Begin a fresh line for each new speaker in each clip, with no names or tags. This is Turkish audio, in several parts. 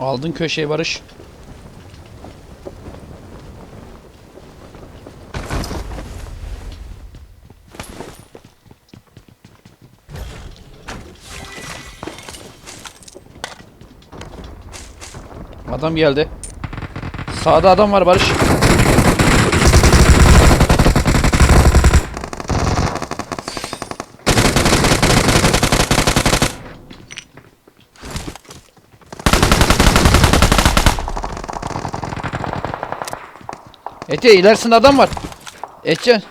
Aldın köşeyi Barış. Adam geldi. Sağda adam var Barış. Ete ilerisinde adam var. Etcan.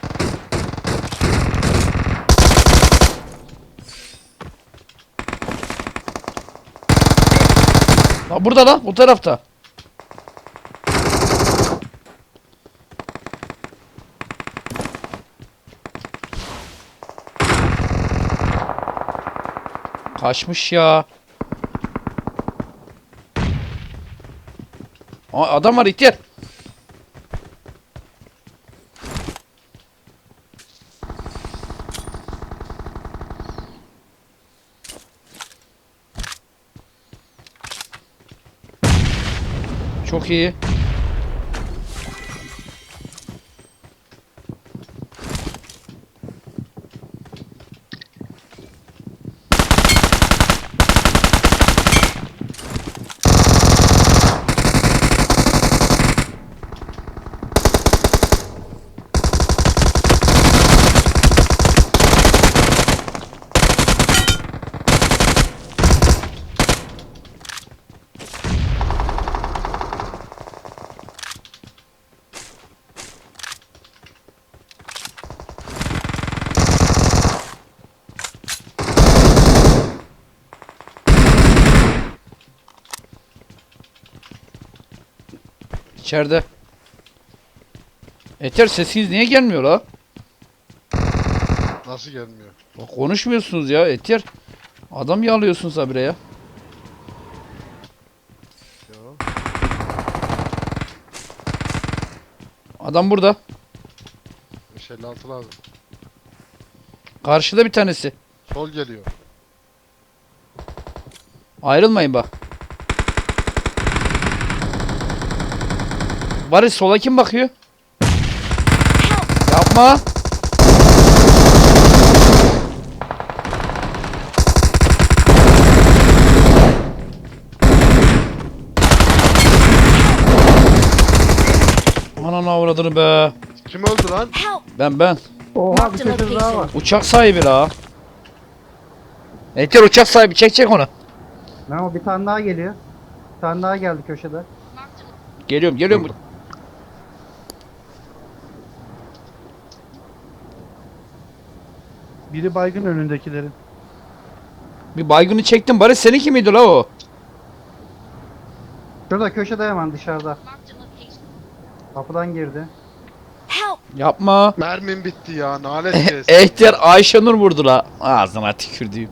Lan burada lan bu tarafta. Kaçmış ya. Adam var ihtiyar. Iyi. İçeride. Eter sesiniz niye gelmiyor la?
Nasıl gelmiyor?
Bak konuşmuyorsunuz ya Eter. Adam yağlıyorsunuz habire ya. Adam burada.
556 lazım.
Karşıda bir tanesi.
Sol geliyor.
Ayrılmayın bak. Barış sola kim bakıyor? Yapma. Ananı avradını be.
Kim öldü lan?
Ben ben.
Oha bir köşede daha var.
Uçak sahibi la. Eter uçak sahibi çek çek onu.
Memo bir tane daha geliyor. Bir tane daha geldi köşede.
Geliyorum geliyorum.
Biri baygın önündekilerin.
Bir baygını çektim. Barış seninki miydi la o?
Şurada köşede hemen dışarıda. Kapıdan girdi.
Yapma.
Mermim bitti ya. Nalet
Eh,
kes.
Ehtiyar Ayşenur vurdu la. Ağzına tükürdüğüm.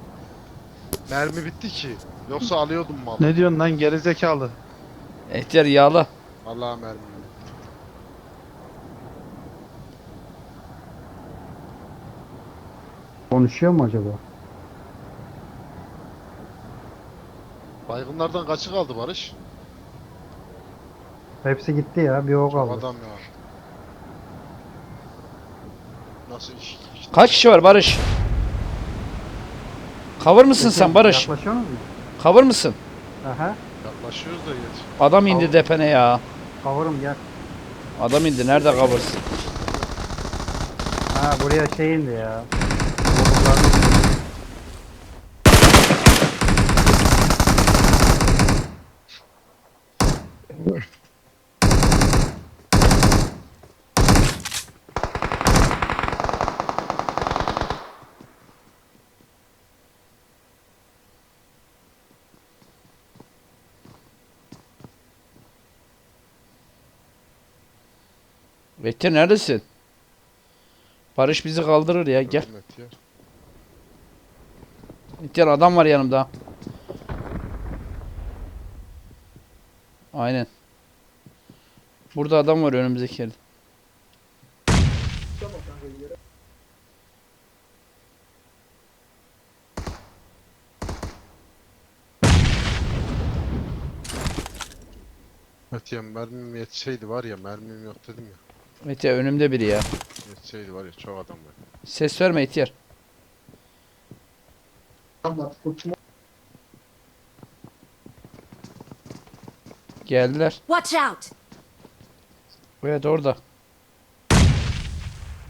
Mermi bitti ki. Yoksa alıyordum malı.
Ne diyorsun lan gerizekalı?
Ehtiyar yağla.
Vallahi mermim bitti.
Konuşuyor mu acaba?
Baygınlardan kaçı kaldı Barış?
Hepsi gitti ya. Bir o kaldı.
Adam ya. Nasıl iş? iş-
Kaç kişi var Barış? Cover mısın sen Barış?
Yaklaşıyorsunuz mu?
Cover mısın?
Aha.
Yaklaşıyoruz da geç.
Adam indi depene ya.
Kavurum gel.
Adam indi. Nerede cover'sın?
Ha buraya şey indi ya.
Bekle neredesin? Barış bizi kaldırır ya. Gel.
Hürmet ya.
İhtiyar adam var yanımda. Aynen. Burada adam var önümüzdeki yerde.
Yetiyen mermim yetseydi var ya mermim yok dedim ya.
İhtiyar önümde biri ya.
Yetseydi var ya çok adam var.
Ses verme ihtiyar. Geldiler.
Watch out!
Evet orada.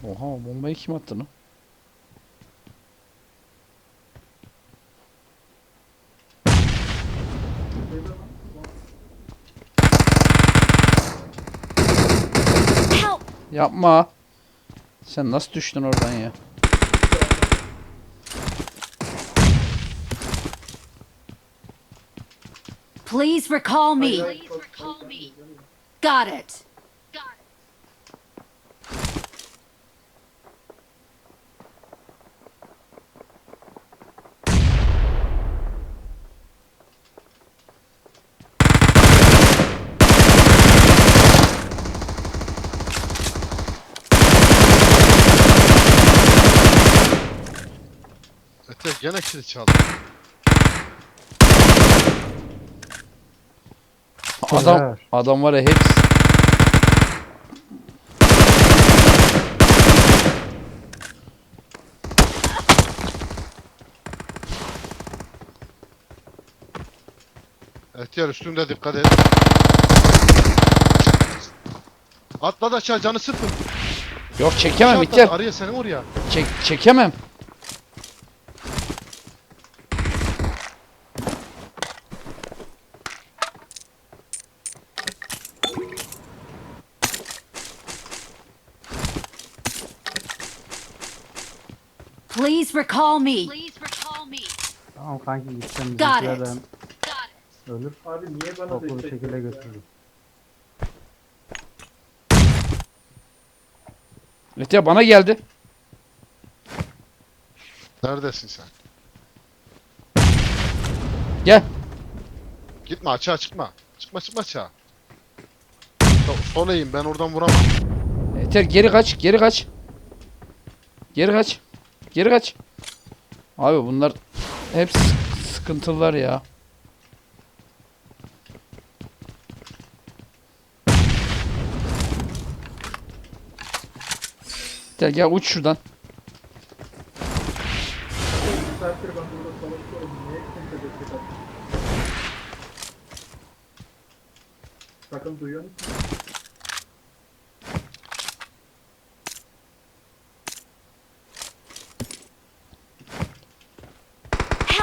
Oha bombayı kim attı lan?
Help!
Yapma. Sen nasıl düştün oradan ya?
Please recall me. Got it.
Ete gene kilit çaldı.
Adam
Helal.
adam var ya hepsi.
Ehtiyar üstünde dikkat et. Atla da aşağı canı sıfır.
Yok çekemem
Aşağı
ihtiyar.
atla, Araya seni oraya.
Çek çekemem.
Please recall me.
Tamam kanki gittim.
Got it.
ölür.
Abi niye bana
Toplu bir şekilde götürürüm.
İhtiyar bana geldi.
Neredesin sen?
Gel.
Gitme açığa çıkma. Çıkma çıkma açığa. So sol eğim ben oradan vuramam.
İhtiyar geri kaç, geri kaç. Geri kaç. Geri kaç. Abi bunlar hep sık- sıkıntılar ya. Gel gel uç şuradan.
Sakın duyuyor musun?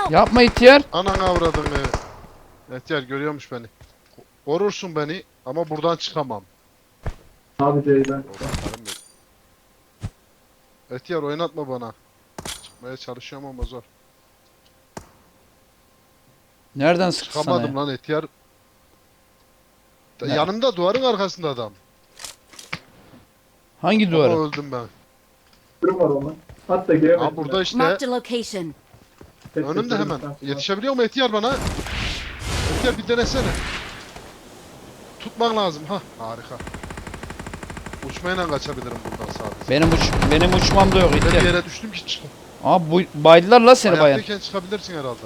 Yapma ihtiyar.
Anan avradını. Ehtiyar görüyormuş beni. Korursun beni ama buradan çıkamam.
Abi Ceylan.
Ehtiyar oynatma bana. Çıkmaya çalışıyorum ama zor.
Nereden sıktı sana
Çıkamadım
ya?
lan Ehtiyar. Da-
Ne?
Yanımda duvarın arkasında adam.
Hangi
Ama
duvarı?
öldüm ben.
Durum var ona. Hatta giremedim.
Aa burada işte.
Marked location.
Tek
Önümde hemen. Yetişebiliyor mu Ehtiyar bana? Ehtiyar bir denesene. Tutman lazım. ha harika. Uçmayla kaçabilirim buradan sadece.
Benim uç benim uçmam da yok
Ben bir
ihtiyar.
yere düştüm ki çık.
Aa bu baydılar la seni bayan.
Ayaktayken çıkabilirsin herhalde.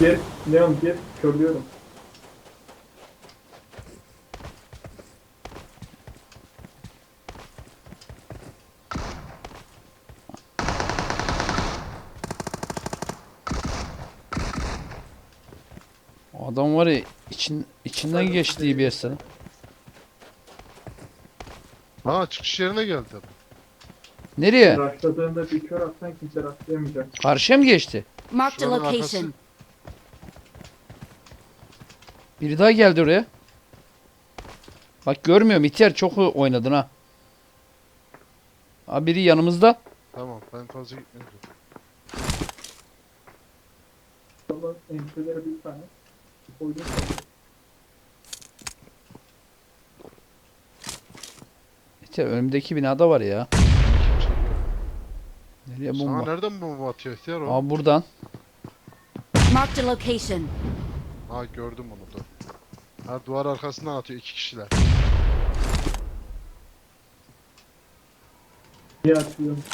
Gir. Neon gir. Körlüyorum.
Adam var ya için içinden geçti bir sana.
Ha çıkış yerine geldi.
Nereye?
Raşladığında bir kör atsan kimse rastlayamayacak.
Karşıya mı geçti?
Marked a
Şuranın arkası.
location.
Biri daha geldi oraya. Bak görmüyorum ihtiyar çok oynadın ha. Abi biri yanımızda.
Tamam ben fazla gitmiyorum.
Ama enteleri bir tane. Oyun sanıyor.
İhtiyar önümdeki binada var ya. Nereye
Sana
bomba?
nereden bomba atıyor ihtiyar o?
Aa buradan.
Marked a location.
Ha gördüm onu da. Ha duvar arkasından atıyor iki kişiler.
Niye atıyorsun?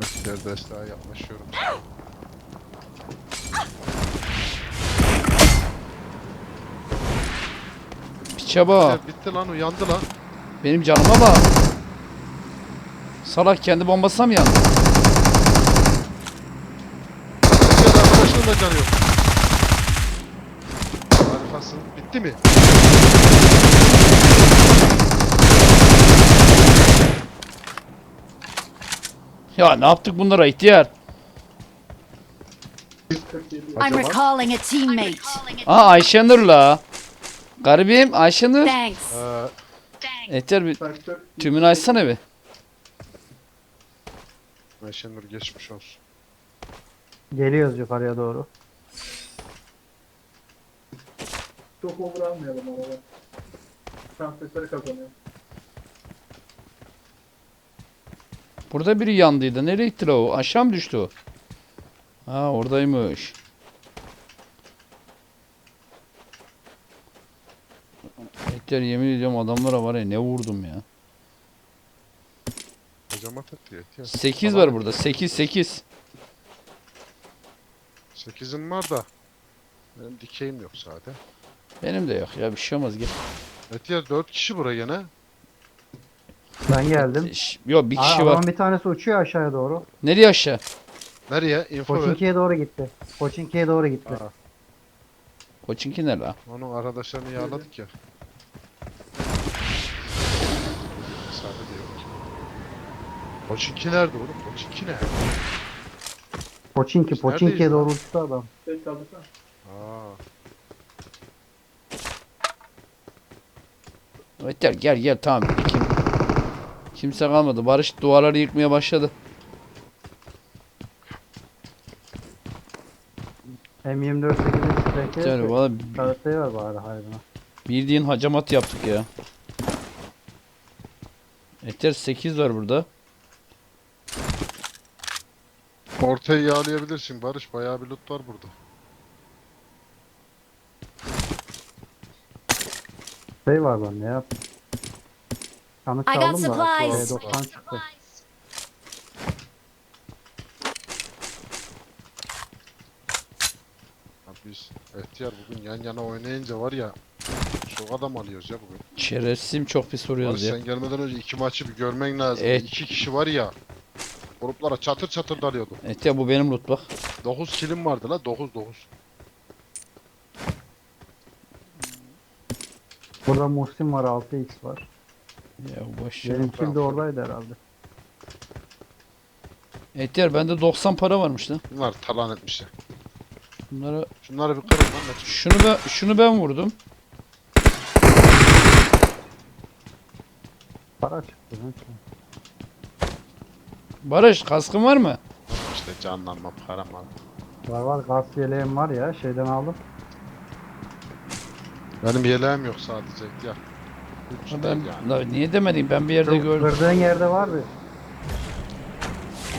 Diğer desteğe yaklaşıyorum.
Piçe bak.
Bitti lan uyandı lan.
Benim canıma bak. Salak kendi bombasına mı yandı?
Diğer arkadaşının da canı yok. Harikasın. Bitti mi?
Ya ne yaptık bunlara ihtiyar?
147.
I'm recalling a teammate.
Aa Ayşenur la. Garibim Ayşenur.
Thanks.
Ee,
Yeter bir
Faktör.
tümünü açsana bir.
Ayşenur geçmiş olsun.
Geliyoruz yukarıya doğru.
Çok over almayalım ama. Şansları kazanıyor.
Burada biri yandıydı. Nereye gitti o? Aşağı mı düştü o? Ha oradaymış. Yeter yemin ediyorum adamlara var ya ne vurdum ya.
Hocam at diye.
8 var burada. 8 8.
8'im var da. Benim dikeyim yok zaten.
Benim de yok ya bir şey olmaz gel.
Etiyar 4 kişi buraya gene.
Ben geldim.
Ş- Yok bir
Aa,
kişi
adamın
var.
bir tanesi uçuyor aşağıya doğru.
Nereye aşağı?
Nereye? Info ver.
Koçinki'ye doğru gitti. Koçinki'ye doğru gitti.
Aa,
Koçinki ne la?
onun arkadaşlarını yağladık ya. Sade de yok. Koçinki nerede oğlum? Koçinki ne?
Koçinki,
Biz
Koçinki'ye
neredeyiz
doğru uçtu adam.
Aa,
Yeter gel gel tamam. Kim, kimse kalmadı. Barış duvarları yıkmaya başladı.
M24 8'in
Yani valla
Karate var bari hayvana.
bildiğin hacamat yaptık ya. Yeter 8 var burada.
Ortayı yağlayabilirsin Barış. Bayağı bir loot var burada.
Şey var bende ya. Kanıt
I got
çaldım da.
supplies.
E90 çıktı.
Ya biz Etiyar bugün yan yana oynayınca var ya çok adam alıyoruz ya bugün.
Şerefsizim çok pis
Barış
vuruyoruz ya.
sen gelmeden önce iki maçı bir görmen lazım.
Evet.
İki kişi var ya. Gruplara çatır çatır dalıyordu.
Yeter bu benim loot bak.
9 kilim vardı la 9 9.
Burada Muhsin var 6x var.
Ya boş ver.
Benim kill de oradaydı herhalde.
Yeter bende 90 para varmış lan.
Bunlar talan etmişler.
Bunları
Şunları bir kırın lan. Metin.
şunu ben şunu ben vurdum.
Para çıktı. lan.
Barış kaskın var mı?
İşte canlanma param var.
Var var gaz yeleğim var ya şeyden aldım.
Benim yeleğim yok sadece ya.
Ha Ben
yani.
La niye demedim ben bir yerde gördüm.
Kırdığın yerde var bir.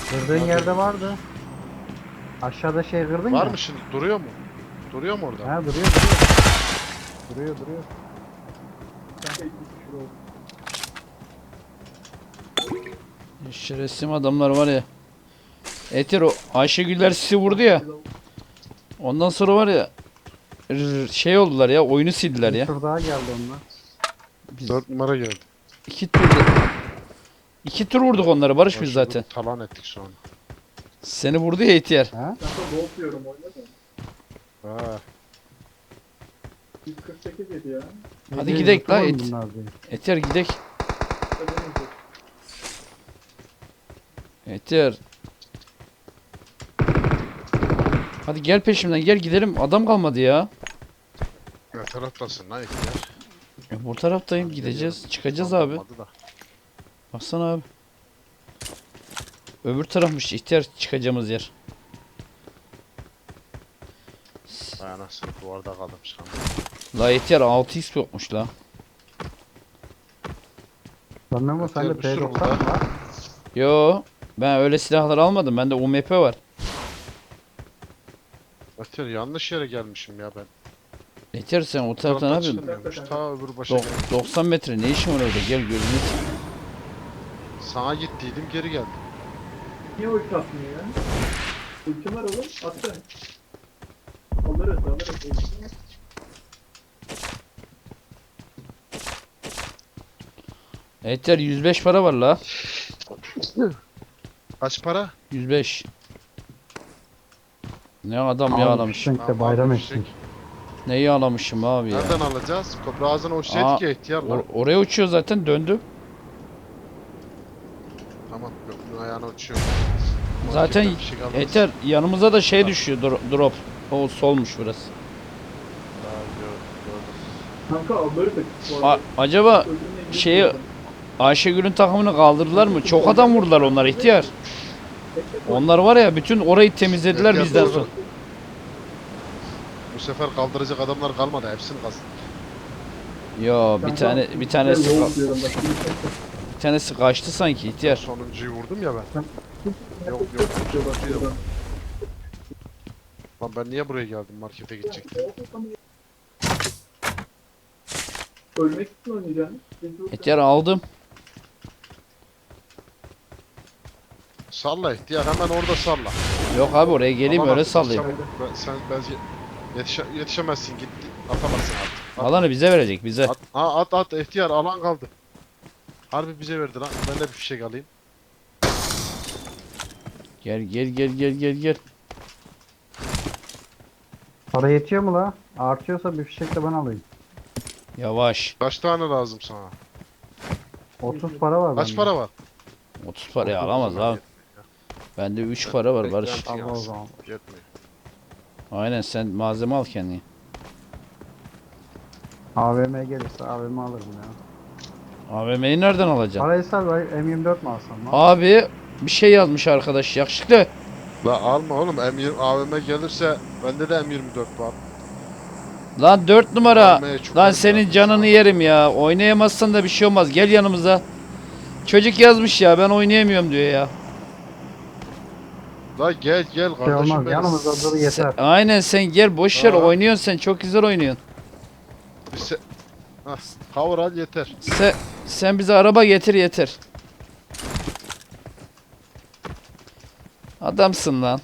Kırdığın yerde vardı. Aşağıda şey kırdın
Var
ya.
mı şimdi? Duruyor mu? Duruyor mu orada?
Ha duruyor duruyor. Duruyor duruyor.
Şerefsiz adamlar var ya. Eter o Ayşegüller sizi vurdu ya. Ondan sonra var ya şey oldular ya oyunu sildiler ya.
tur daha geldi onunla.
Biz
4 numara geldi.
iki tur iki tur vurduk onlara Barış biz zaten.
Talan ettik sonra.
Seni vurdu ya ihtiyar.
Ha?
Kanka gold diyorum oyna da.
Ha.
148 yedi ya.
Hadi
Neydi,
gidek la
unutamadım
et.
bunlar diye.
Gidek. Eter. Hadi gel peşimden gel gidelim. Adam kalmadı ya.
Ne taraftasın lan ihtiyar?
E, bu taraftayım gideceğiz. Çıkacağız abi.
Olmadı da.
Baksana abi. Öbür tarafmış ihtiyar çıkacağımız yer.
Vay anasını duvarda kaldım şu an.
La ihtiyar 6x yokmuş la.
Lan Memo sende
Atıyorum, bir sürü
P90
burada.
var.
Yo ben öyle silahlar almadım. Bende UMP var.
Etiyar yanlış yere gelmişim ya ben.
Yeter sen o taraftan ne yapıyorsun?
çıkamıyormuş, Ta öbür başa
Dok-
geldim.
90 metre ne işin var orada? Gel gözünü. s-
Sana gittiydim geri geldim.
Niye ulti atmıyor ya? Ultim var oğlum. Atsana. Alırız alırız. Ultim var.
Etyer 105 para var la.
Kaç para?
105. Ne adam
Abi,
yağlamışım.
Fişek de bayram etsin.
Ne yağlamışım abi ya.
Nereden alacağız? Kobra ağzına o
Aa,
şeydi ki ihtiyarlar.
Or- oraya uçuyor zaten döndü.
Tamam. yok, Bunun ayağına uçuyor.
Zaten
bir şey kalmaz.
Ether yanımıza da şey düşüyor dro- drop. O solmuş burası.
Daha gör- gördüm.
Kanka
A- acaba şeyi-. Ayşegül'ün takımını kaldırdılar mı? Çok adam vurdular onlar ihtiyar. Onlar var ya bütün orayı temizlediler bizden
doğru.
sonra.
Bu sefer kaldıracak adamlar kalmadı. Hepsini kastı.
Yo bir tane bir tanesi ka-
bak.
bir tanesi kaçtı sanki ihtiyar.
Sonuncuyu vurdum ya ben.
Yok
Yok, yok. Lan ben niye buraya geldim? Markete gidecektim.
Ölmek için oynayacaksın.
İhtiyar aldım.
Salla ihtiyar. Hemen orada salla.
Yok abi oraya geleyim
Alamazsın,
öyle sallayayım.
çabuk. Ben, sen ben yetişe, yetişemezsin gitti. Atamazsın artık. At,
Alanı bize verecek bize.
at, ha, at, at ihtiyar alan kaldı. Harbi bize verdi lan. Ben de bir fişek alayım.
Gel gel gel gel gel gel.
Para yetiyor mu la? Artıyorsa bir fişek de ben alayım.
Yavaş.
Kaç tane lazım sana?
30 para var
Kaç
bende.
para var?
30 paraya alamaz abi. Bende 3 para var Barış.
Al o zaman.
Yetmiyor.
Aynen sen malzeme al kendine.
AVM gelirse AVM alırım ya.
AVM'yi nereden alacaksın?
Ben M24 mi alsam lan?
Abi bir şey yazmış arkadaş yakışıklı.
La alma oğlum. M20 AVM gelirse bende de M24 var.
Lan 4 numara.
AVM'ye çok
Lan senin canını yerim ya. Oynayamazsan da bir şey olmaz. Gel yanımıza. Çocuk yazmış ya ben oynayamıyorum diyor ya.
La gel gel
şey
kardeşim
olmaz
benim.
yanımızda dur yeter.
Sen- aynen sen gel boş ver
Aa.
oynuyorsun sen çok güzel oynuyorsun.
Bir se- Hah, cover al yeter.
Sen, sen bize araba getir yeter. Adamsın lan.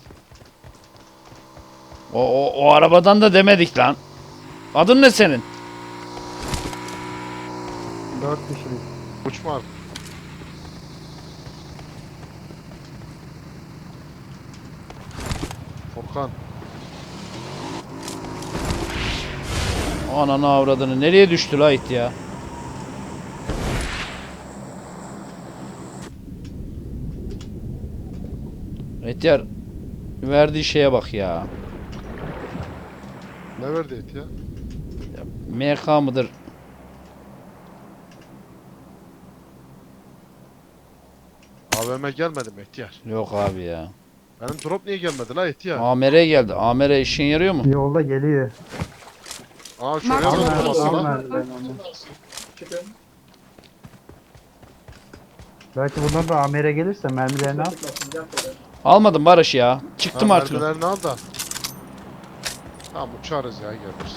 O, o, o arabadan da demedik lan. Adın ne senin?
4 kişilik.
Uçma artık. Furkan.
Ananı avradını nereye düştü la it ya? Ehtiyar verdiği şeye bak ya.
Ne verdi et ya?
MK mıdır?
AVM gelmedi mi ihtiyar?
Yok abi ya.
Benim drop niye gelmedi la ihtiyar?
AMR geldi. AMR işin yarıyor mu?
Yolda geliyor.
Aa şuraya mı lan?
onu.
Çıkın.
Belki bundan da AMR gelirse mermilerini al.
Almadım Barış ya. Çıktım
Ha,
artık.
mermilerini al da. Tamam uçarız ya geliriz.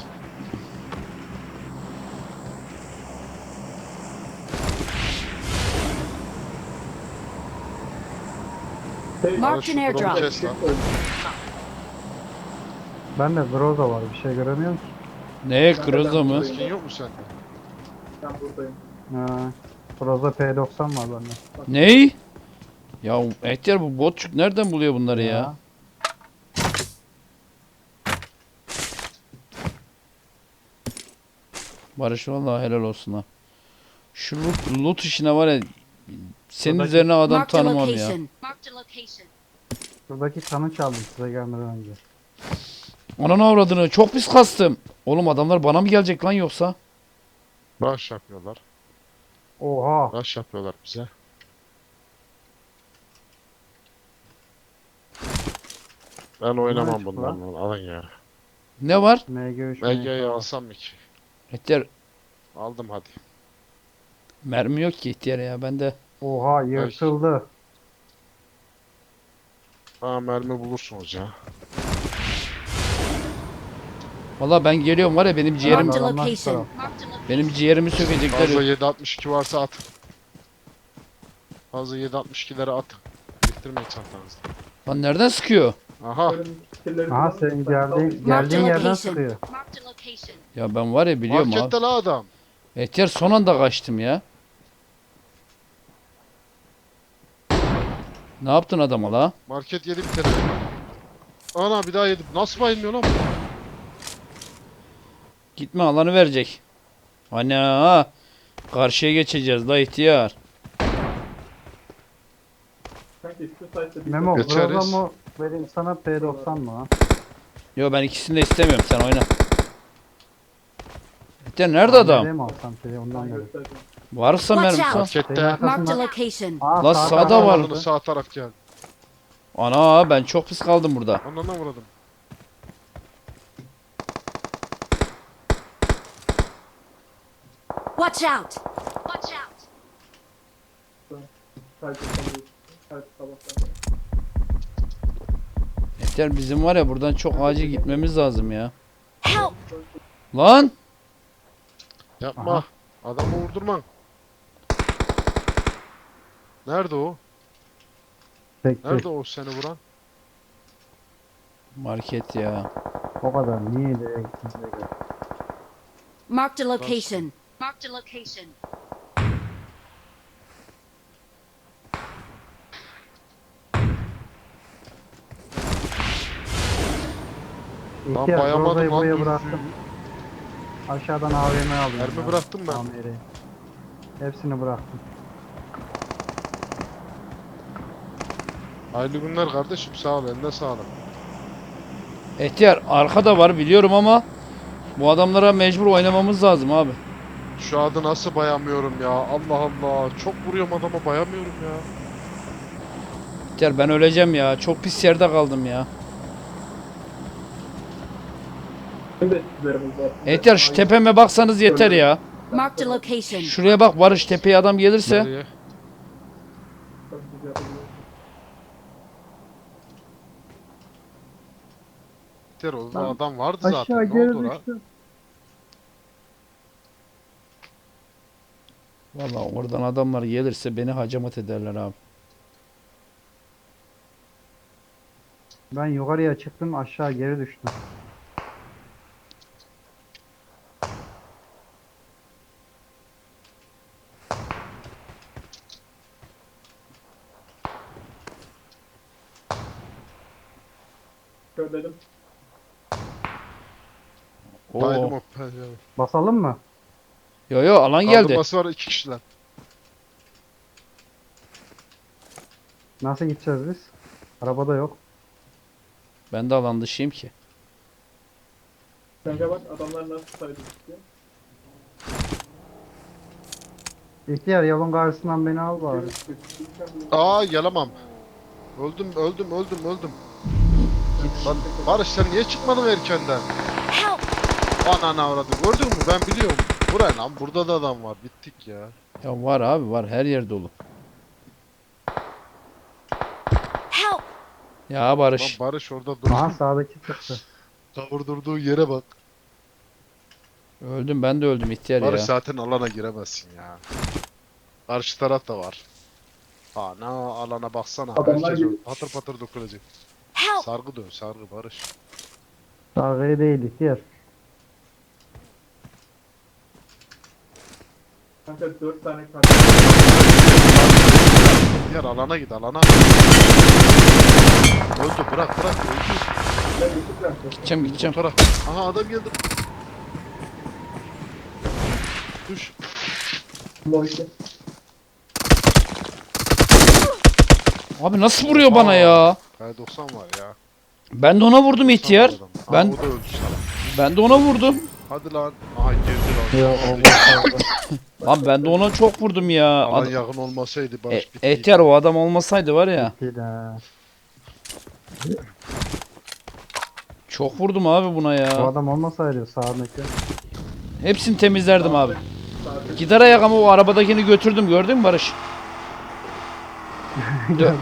Marked an airdrop.
kes lan.
Bende Groza var bir şey göremiyorum ki.
Ne kırıldı mı?
Keskin yok mu sende?
Ben buradayım.
Ha. Groza P90 var bende.
Ney? Ya Ehtiyar bu botçuk nereden buluyor bunları ya? Barış vallahi helal olsun ha. Şu loot, loot işine var ya senin
Şuradaki-
üzerine adam
Marked a
tanımam ya.
location. Marked a location.
Şuradaki kanı çaldım size gelmeden önce.
Ananı avradını çok pis kastım. Oğlum adamlar bana mı gelecek lan yoksa?
Rush yapıyorlar.
Oha.
Rush yapıyorlar bize. Ben oynamam
çıktı
bunlarla. Alın ya.
Ne var?
MG3
MG'yi alsam mı ki?
Ehtiyar
Aldım hadi.
Mermi yok ki ihtiyar ya bende.
Oha yırtıldı.
Ha mermi bulursunuz ya.
Vallahi ben geliyorum var ya benim ciğerim
Marked a
Adamlar
location.
benim ciğerimi sökecekler.
Fazla 762 varsa at. Fazla 762'leri at. getirmeyin çantanızda.
Lan nereden sıkıyor?
Aha.
Aha senin geldiğin, geldiğin yerden sıkıyor.
Marked a location.
Ya ben var ya biliyorum abi.
Markette la adam.
Etyer son anda kaçtım ya. Ne yaptın adama la?
Market yedi bir tane. Ana bir daha yedim. Nasıl bayılmıyor lan bu?
Gitme alanı verecek. Ana karşıya geçeceğiz la ihtiyar.
Kanka şu bir
Memo
Geçeriz.
mı vereyim sana P90 mı ha?
Yo ben ikisini de istemiyorum sen oyna. Etyer nerede adam?
Nereye mi alsam seni ondan
tane
beri.
göstereceğim.
Varsa mermi sal.
Markette.
Market-
Marked a location.
Aa,
La
sağ
sağda
tarafta
var.
Aldığını Sağ taraf geldi.
Ana ben çok pis kaldım burada.
Ondan vurdum.
Watch out. Watch out.
Etyer bizim var ya buradan çok acil gitmemiz lazım ya.
Help.
Lan!
Yapma.
Aha.
Adamı vurdurma. Nerede o?
Tek tek.
Nerede o seni vuran?
Market ya.
O kadar. Niye gittin?
Marked a location. Marked a location.
İhtiyar
bayamadım lan,
buraya bıraktım. Aşağıdan AVM alıyorum.
Mermi
ben.
bıraktım ben.
Amiri. Hepsini bıraktım.
Hayırlı günler kardeşim sağ ol eline sağlık.
Etyer arkada var biliyorum ama bu adamlara mecbur oynamamız lazım abi.
Şu adı nasıl bayamıyorum ya Allah Allah çok vuruyorum adama bayamıyorum ya.
Etyer ben öleceğim ya. Çok pis yerde kaldım ya. Etyer şu tepeme baksanız yeter ya.
Marked a location.
Şuraya bak Barış tepeye adam gelirse.
Nereye?
Çok güzel oluyor.
Yeter o
Lan,
adam vardı
Aşağı
zaten ne
geri
oldu la?
düştüm.
Valla oradan adamlar gelirse beni hacamat ederler abi.
Ben yukarıya çıktım aşağı geri düştüm.
Şöyle dedim.
Baydım
Oo.
o pe-
Basalım mı?
Yo yo alan geldi.
Kaldırması var iki kişiler.
Nasıl gideceğiz biz? Arabada yok.
Ben de alan dışıyım ki.
Kanka bak adamlar nasıl saydı istiyor.
İhtiyar yolun karşısından beni al bari.
Aa yalamam. Öldüm öldüm öldüm öldüm. Lan Barış sen niye çıkmadın erkenden? Ananı avradım. Gördün mü? Ben biliyorum. Buraya lan burada da adam var. Bittik ya.
Ya var abi var her yer dolu.
Help.
Ya
Lan
Barış.
Barış orada dur.
Aha sağdaki çıktı.
Kavurdurduğu yere bak.
Öldüm ben de öldüm ihtiyar
Barış
ya.
zaten alana giremezsin ya. Karşı taraf da var. Ana alana baksana.
Adamlar
Herkes
gibi.
patır patır dokunacak.
Help.
Sargı dön sargı Barış.
Sağ değil ihtiyar.
Kanka 4 tane kart.
Diğer alana git alana. Öldü bırak bırak öldü.
Düşük yaptım.
Gideceğim gideceğim.
taraf. Aha adam geldi. Düş.
Loyke.
Abi nasıl vuruyor bana ya?
K90 var ya.
Ben de ona vurdum ihtiyar.
90 var adam.
Ben-
Aa, o da öldü sana.
Ben de ona vurdum.
Hadi lan. Aha girdi lan.
Yok olmaz.
Lan ben de ona çok vurdum ya.
Alan
Ad-
yakın olmasaydı
e,
Barış bitti.
Etyer o adam olmasaydı var ya. Çok vurdum abi buna
O
ya.
adam olmasaydı sağdaki.
Hepsini temizlerdim abi. Gidara yak ama o arabadakini götürdüm gördün mü Barış? Dö-